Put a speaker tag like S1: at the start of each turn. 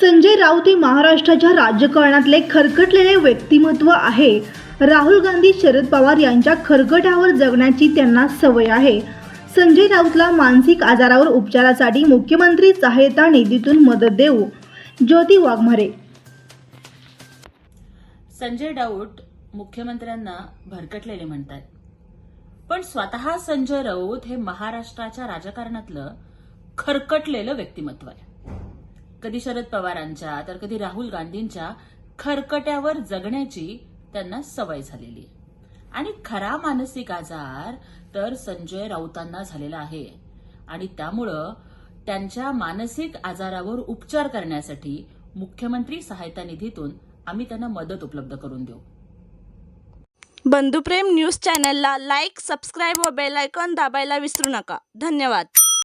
S1: संजय राऊत हे महाराष्ट्राच्या राजकारणातले खरकटलेले व्यक्तिमत्व आहे. राहुल गांधी शरद पवार यांच्या खरकट्यावर जगण्याची त्यांना सवय आहे. संजय राऊतला मानसिक आजारावर उपचारासाठी मुख्यमंत्री सहायता निधीतून मदत देऊ. ज्योती वाघमारे.
S2: संजय राऊत मुख्यमंत्र्यांना भरकटलेले म्हणतात. पण स्वतः संजय राऊत हे महाराष्ट्राच्या राजकारणातलं खरकटलेलं व्यक्तिमत्व आहे. कधी शरद पवारांच्या तर कधी राहुल गांधींच्या खरकट्यावर जगण्याची त्यांना सवय झालेली. आणि खरा मानसिक आजार तर संजय राऊतांना झालेला आहे. आणि त्यामुळं त्यांच्या मानसिक आजारावर उपचार करण्यासाठी मुख्यमंत्री सहायता निधीतून आम्ही त्यांना मदत उपलब्ध करून देऊ.
S3: बंधुप्रेम न्यूज चॅनलला लाईक सबस्क्राईब व बेल आयकॉन दाबायला विसरू नका. धन्यवाद.